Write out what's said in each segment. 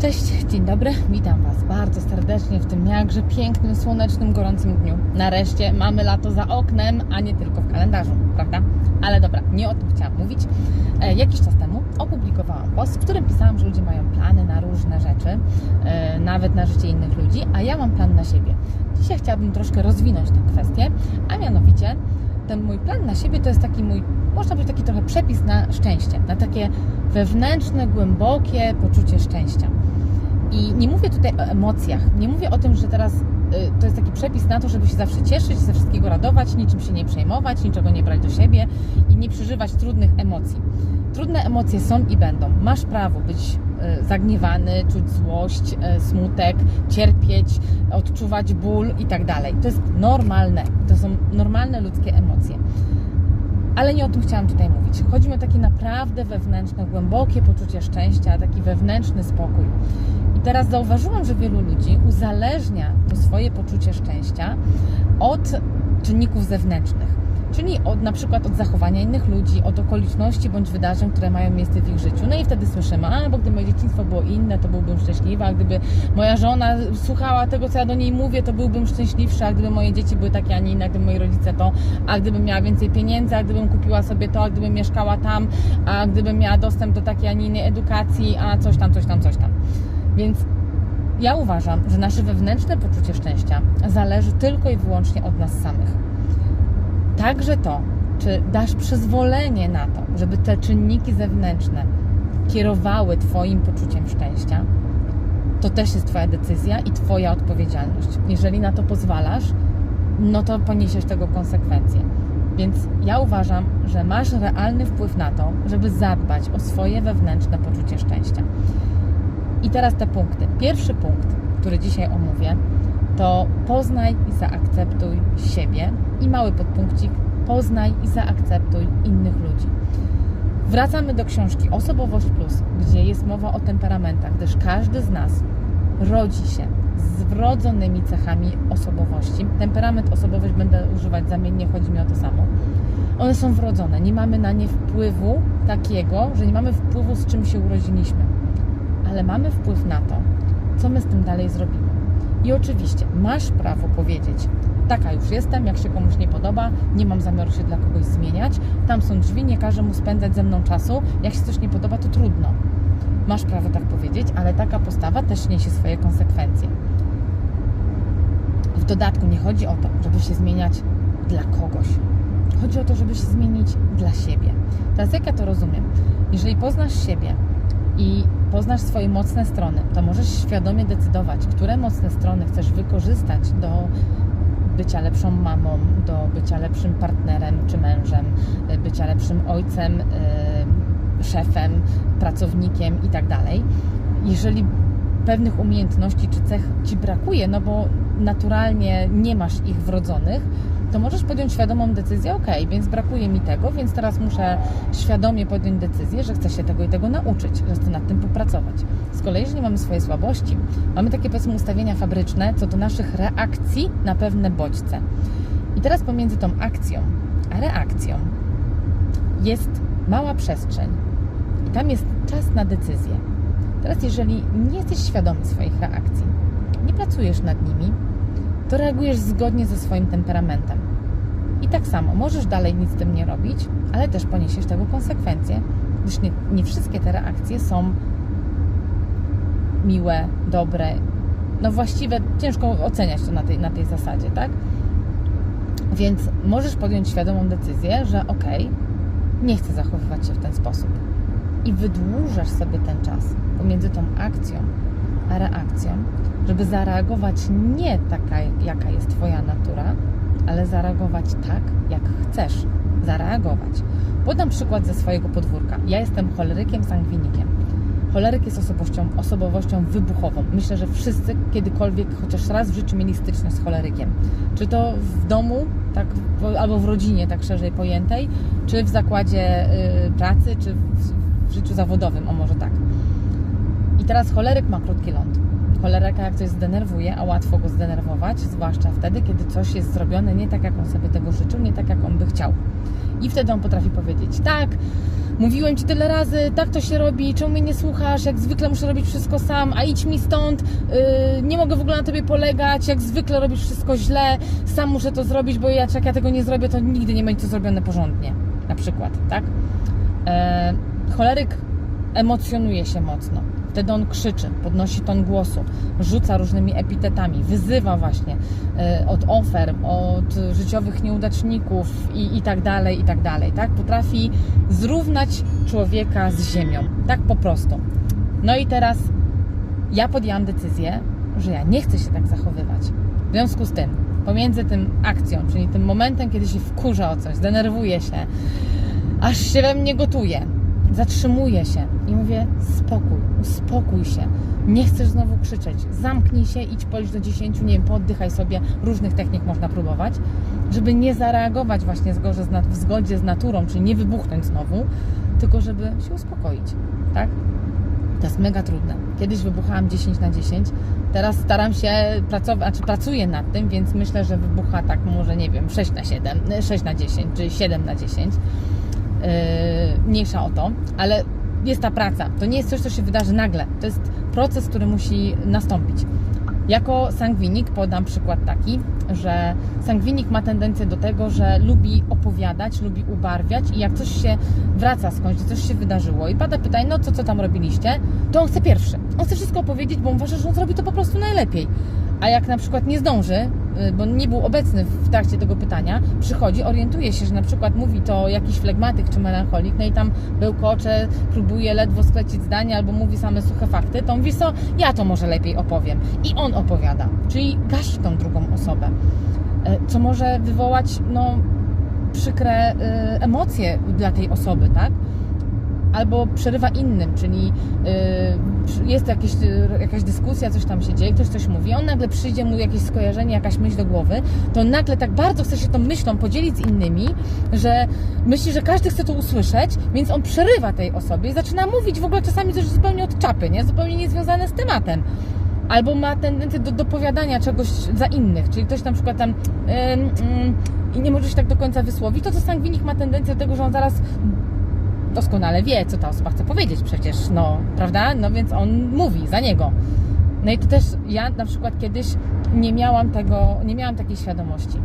Cześć, dzień dobry, witam Was bardzo serdecznie w tym jakże pięknym, słonecznym, gorącym dniu. Nareszcie mamy lato za oknem, a nie tylko w kalendarzu, prawda? Ale dobra, nie o tym chciałam mówić. E, jakiś czas temu opublikowałam post, w którym pisałam, że ludzie mają plany na różne rzeczy, e, nawet na życie innych ludzi, a ja mam plan na siebie. Dzisiaj chciałabym troszkę rozwinąć tę kwestię, a mianowicie ten mój plan na siebie to jest taki mój, można powiedzieć, taki trochę przepis na szczęście, na takie wewnętrzne, głębokie poczucie szczęścia. I nie mówię tutaj o emocjach, nie mówię o tym, że teraz y, to jest taki przepis na to, żeby się zawsze cieszyć, ze wszystkiego radować, niczym się nie przejmować, niczego nie brać do siebie i nie przeżywać trudnych emocji. Trudne emocje są i będą. Masz prawo być y, zagniewany, czuć złość, y, smutek, cierpieć, odczuwać ból i tak dalej. To jest normalne. To są normalne ludzkie emocje. Ale nie o tym chciałam tutaj mówić. Chodzi mi o takie naprawdę wewnętrzne, głębokie poczucie szczęścia, taki wewnętrzny spokój. Teraz zauważyłam, że wielu ludzi uzależnia to swoje poczucie szczęścia od czynników zewnętrznych. Czyli od, na przykład od zachowania innych ludzi, od okoliczności bądź wydarzeń, które mają miejsce w ich życiu. No i wtedy słyszymy, a bo gdyby moje dzieciństwo było inne, to byłbym szczęśliwa, a gdyby moja żona słuchała tego, co ja do niej mówię, to byłbym szczęśliwsza, a gdyby moje dzieci były takie, a nie inne, a gdyby moi rodzice to, a gdybym miała więcej pieniędzy, a gdybym kupiła sobie to, a gdybym mieszkała tam, a gdybym miała dostęp do takiej, a nie innej edukacji, a coś tam, coś tam, coś tam. Więc ja uważam, że nasze wewnętrzne poczucie szczęścia zależy tylko i wyłącznie od nas samych. Także to, czy dasz przyzwolenie na to, żeby te czynniki zewnętrzne kierowały Twoim poczuciem szczęścia, to też jest Twoja decyzja i Twoja odpowiedzialność. Jeżeli na to pozwalasz, no to poniesiesz tego konsekwencje. Więc ja uważam, że masz realny wpływ na to, żeby zadbać o swoje wewnętrzne poczucie szczęścia. I teraz te punkty. Pierwszy punkt, który dzisiaj omówię, to poznaj i zaakceptuj siebie. I mały podpunkcik, poznaj i zaakceptuj innych ludzi. Wracamy do książki Osobowość Plus, gdzie jest mowa o temperamentach, gdyż każdy z nas rodzi się z wrodzonymi cechami osobowości. Temperament, osobowość będę używać zamiennie, chodzi mi o to samo. One są wrodzone, nie mamy na nie wpływu takiego, że nie mamy wpływu z czym się urodziliśmy, ale mamy wpływ na to, co my z tym dalej zrobimy. I oczywiście masz prawo powiedzieć, taka już jestem, jak się komuś nie podoba, nie mam zamiaru się dla kogoś zmieniać, tam są drzwi, nie każę mu spędzać ze mną czasu, jak się coś nie podoba, to trudno. Masz prawo tak powiedzieć, ale taka postawa też niesie swoje konsekwencje. W dodatku nie chodzi o to, żeby się zmieniać dla kogoś. Chodzi o to, żeby się zmienić dla siebie. Teraz jak ja to rozumiem? Jeżeli poznasz siebie i poznasz swoje mocne strony, to możesz świadomie decydować, które mocne strony chcesz wykorzystać do bycia lepszą mamą, do bycia lepszym partnerem czy mężem, bycia lepszym ojcem, yy, szefem, pracownikiem i tak. Jeżeli pewnych umiejętności czy cech ci brakuje, no bo naturalnie nie masz ich wrodzonych, to możesz podjąć świadomą decyzję, ok, więc brakuje mi tego, więc teraz muszę świadomie podjąć decyzję, że chcę się tego i tego nauczyć, że chcę nad tym popracować. Z kolei, jeżeli mamy swoje słabości, mamy takie powiedzmy ustawienia fabryczne co do naszych reakcji na pewne bodźce. I teraz pomiędzy tą akcją a reakcją jest mała przestrzeń i tam jest czas na decyzję. Teraz, jeżeli nie jesteś świadomy swoich reakcji, nie pracujesz nad nimi, to reagujesz zgodnie ze swoim temperamentem. I tak samo, możesz dalej nic z tym nie robić, ale też poniesiesz tego konsekwencje, gdyż nie, nie wszystkie te reakcje są miłe, dobre, no właściwe, ciężko oceniać to na tej, na tej zasadzie, tak? Więc możesz podjąć świadomą decyzję, że okej, okay, nie chcę zachowywać się w ten sposób. I wydłużasz sobie ten czas pomiędzy tą akcją a reakcją, żeby zareagować nie taka, jaka jest Twoja natura, ale zareagować tak, jak chcesz zareagować. Podam przykład ze swojego podwórka. Ja jestem cholerykiem, sangwinikiem. Choleryk jest osobowością, osobowością wybuchową. Myślę, że wszyscy kiedykolwiek chociaż raz w życiu mieli styczność z cholerykiem. Czy to w domu, tak, albo w rodzinie, tak szerzej pojętej, czy w zakładzie y, pracy, czy w, w życiu zawodowym, o może tak teraz choleryk ma krótki ląd. Choleryka jak coś zdenerwuje, a łatwo go zdenerwować, zwłaszcza wtedy, kiedy coś jest zrobione nie tak, jak on sobie tego życzył, nie tak, jak on by chciał. I wtedy on potrafi powiedzieć tak, mówiłem Ci tyle razy, tak to się robi, czemu mnie nie słuchasz, jak zwykle muszę robić wszystko sam, a idź mi stąd, yy, nie mogę w ogóle na Tobie polegać, jak zwykle robisz wszystko źle, sam muszę to zrobić, bo ja, jak ja tego nie zrobię, to nigdy nie będzie to zrobione porządnie, na przykład, tak? E, choleryk emocjonuje się mocno. Wtedy on krzyczy, podnosi ton głosu, rzuca różnymi epitetami, wyzywa właśnie e, od ofer, od życiowych nieudaczników i, i tak dalej, i tak dalej. Tak? Potrafi zrównać człowieka z ziemią. Tak po prostu. No i teraz ja podjęłam decyzję, że ja nie chcę się tak zachowywać. W związku z tym, pomiędzy tym akcją, czyli tym momentem, kiedy się wkurza o coś, denerwuje się, aż się we mnie gotuje, zatrzymuję się i mówię: spokój, uspokój się. Nie chcesz znowu krzyczeć. Zamknij się, idź policz do 10, nie wiem, poddychaj sobie. Różnych technik można próbować, żeby nie zareagować właśnie zgodzie w zgodzie z naturą, czyli nie wybuchnąć znowu, tylko żeby się uspokoić. Tak? To jest mega trudne. Kiedyś wybuchałam 10 na 10, teraz staram się pracować, znaczy pracuję nad tym, więc myślę, że wybucha tak może, nie wiem, 6 na 7, 6 na 10, czy 7 na 10. Yy, mniejsza o to, ale jest ta praca. To nie jest coś, co się wydarzy nagle. To jest proces, który musi nastąpić. Jako sangwinik podam przykład taki, że sangwinik ma tendencję do tego, że lubi opowiadać, lubi ubarwiać i jak coś się wraca skądś, coś się wydarzyło i pada pytanie, no co, co tam robiliście, to on chce pierwszy. On chce wszystko opowiedzieć, bo uważa, że on zrobi to po prostu najlepiej. A jak na przykład nie zdąży, y, bo nie był obecny w trakcie tego pytania, przychodzi, orientuje się, że na przykład mówi to jakiś flegmatyk czy melancholik, no i tam bełkocze, próbuje ledwo sklecić zdanie albo mówi same suche fakty, to mówi co, ja to może lepiej opowiem. I on opowiada, czyli gasi tą drugą osobę, E, co może wywołać no, przykre y, emocje dla tej osoby, tak? Albo przerywa innym, czyli y, jest jakieś, y, jakaś dyskusja, coś tam się dzieje, ktoś coś mówi, on nagle przyjdzie mu jakieś skojarzenie, jakaś myśl do głowy, to nagle tak bardzo chce się tą myślą podzielić z innymi, że myśli, że każdy chce to usłyszeć, więc on przerywa tej osobie i zaczyna mówić w ogóle czasami coś zupełnie od czapy, nie? zupełnie niezwiązane z tematem. Albo ma tendencję do dopowiadania czegoś za innych, czyli ktoś na przykład tam ym, ym, i nie może się tak do końca wysłowić, to co sangwinik ma tendencję do tego, że on zaraz doskonale wie, co ta osoba chce powiedzieć przecież, no, prawda? No więc on mówi za niego. No i to też ja na przykład kiedyś nie miałam tego, nie miałam takiej świadomości.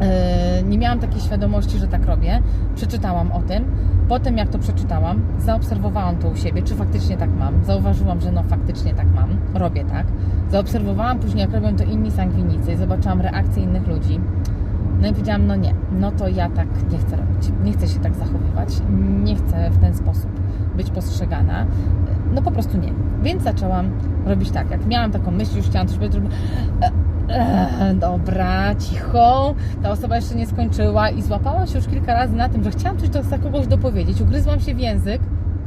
Yy, nie miałam takiej świadomości, że tak robię. Przeczytałam o tym. Potem jak to przeczytałam, zaobserwowałam to u siebie, czy faktycznie tak mam. Zauważyłam, że no faktycznie tak mam, robię tak. Zaobserwowałam później, jak robią to inni sangwinicy, zobaczyłam reakcje innych ludzi. No i powiedziałam, no nie, no to ja tak nie chcę robić. Nie chcę się tak zachowywać. Nie chcę w ten sposób być postrzegana. No po prostu nie. Więc zaczęłam robić tak. Jak miałam taką myśl, już chciałam coś powiedzieć, robię, e, dobra, cicho. Ta osoba jeszcze nie skończyła i złapałam się już kilka razy na tym, że chciałam coś do, kogoś dopowiedzieć. Ugryzłam się w język,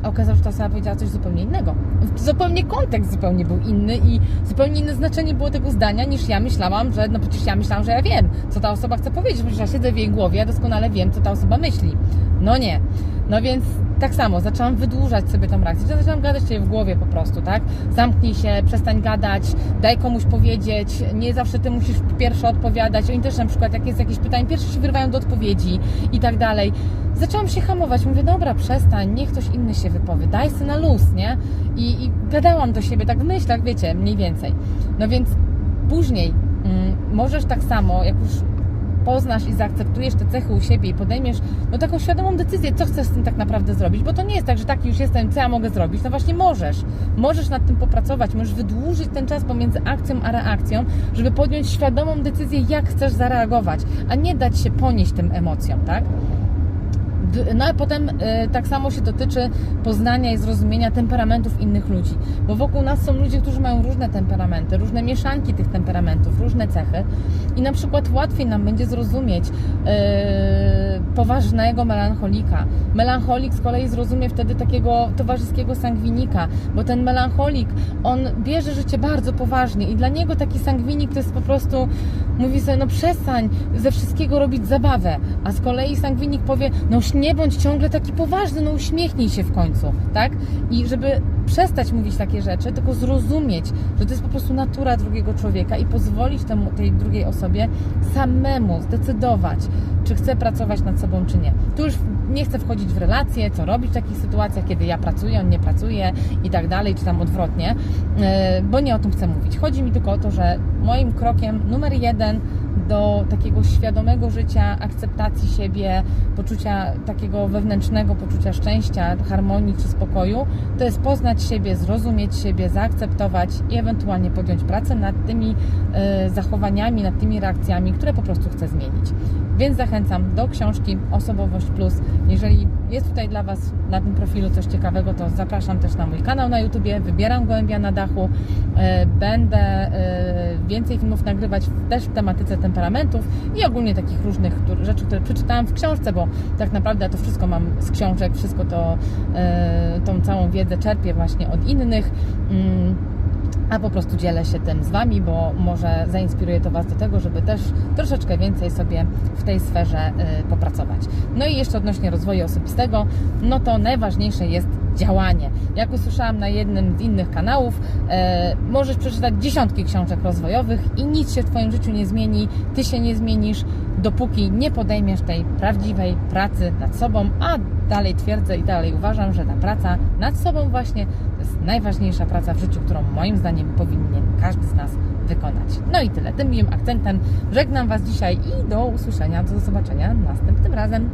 okazało się, że ta osoba powiedziała coś zupełnie innego. Zupełnie kontekst zupełnie był inny i zupełnie inne znaczenie było tego zdania niż ja myślałam, że no przecież ja myślałam, że ja wiem, co ta osoba chce powiedzieć, przecież ja siedzę w jej głowie, ja doskonale wiem, co ta osoba myśli. No nie. No więc tak samo, zaczęłam wydłużać sobie tą reakcję. Zaczęłam gadać sobie w głowie po prostu, tak? Zamknij się, przestań gadać, daj komuś powiedzieć, nie zawsze ty musisz pierwszy odpowiadać. Oni też na przykład, jak jest jakieś pytanie, pierwsze się wyrywają do odpowiedzi i tak dalej. Zaczęłam się hamować, mówię, dobra, przestań, niech ktoś inny się wypowie, daj sobie na luz, nie? I, i gadałam do siebie tak w myślach, wiecie, mniej więcej. No więc później mm, możesz tak samo, jak już poznasz i zaakceptujesz te cechy u siebie i podejmiesz no taką świadomą decyzję, co chcesz z tym tak naprawdę zrobić, bo to nie jest tak, że taki już jestem, co ja mogę zrobić. No właśnie możesz. Możesz nad tym popracować, możesz wydłużyć ten czas pomiędzy akcją a reakcją, żeby podjąć świadomą decyzję, jak chcesz zareagować, a nie dać się ponieść tym emocjom, tak? No a potem y, tak samo się dotyczy poznania i zrozumienia temperamentów innych ludzi, bo wokół nas są ludzie, którzy mają różne temperamenty, różne mieszanki tych temperamentów, różne cechy. I na przykład łatwiej nam będzie zrozumieć y, poważnego melancholika. Melancholik z kolei zrozumie wtedy takiego towarzyskiego sangwinika, bo ten melancholik, on bierze życie bardzo poważnie i dla niego taki sangwinik to jest po prostu, mówi sobie, no przestań ze wszystkiego robić zabawę, a z kolei sangwinik powie, no nie bądź ciągle taki poważny, no uśmiechnij się w końcu, tak? I żeby przestać mówić takie rzeczy, tylko zrozumieć, że to jest po prostu natura drugiego człowieka i pozwolić temu, tej drugiej osobie samemu zdecydować, czy chce pracować nad sobą, czy nie. Tu już nie chcę wchodzić w relacje, co robić w takich sytuacjach, kiedy ja pracuję, on nie pracuje i tak dalej, czy tam odwrotnie, yy, bo nie o tym chcę mówić. Chodzi mi tylko o to, że moim krokiem numer jeden do takiego świadomego życia, akceptacji siebie, poczucia takiego wewnętrznego poczucia szczęścia, harmonii czy spokoju, to jest poznać siebie, zrozumieć siebie, zaakceptować i ewentualnie podjąć pracę nad tymi e, zachowaniami, nad tymi reakcjami, które po prostu chcę zmienić. Więc zachęcam do książki Osobowość Plus. Jeżeli jest tutaj dla Was na tym profilu coś ciekawego, to zapraszam też na mój kanał na YouTubie. Wybieram Gołębia na dachu. E, Będę e, więcej filmów nagrywać też w tematyce temperamentów i ogólnie takich różnych rzeczy, które przeczytałam w książce, bo tak naprawdę to wszystko mam z książek, wszystko to, e, tą całą wiedzę czerpię właśnie od innych. Mm, a po prostu dzielę się tym z Wami, bo może zainspiruje to Was do tego, żeby też troszeczkę więcej sobie w tej sferze y, popracować. No i jeszcze odnośnie rozwoju osobistego, no to najważniejsze jest działanie. Jak usłyszałam na jednym z innych kanałów, e, możesz przeczytać dziesiątki książek rozwojowych i nic się w Twoim życiu nie zmieni, Ty się nie zmienisz, dopóki nie podejmiesz tej prawdziwej pracy nad sobą, a dalej twierdzę i dalej uważam, że ta praca nad sobą właśnie to jest najważniejsza praca w życiu, którą moim zdaniem powinien każdy z nas wykonać. No i tyle. Tym miłym akcentem żegnam Was dzisiaj i do usłyszenia, do zobaczenia następnym razem.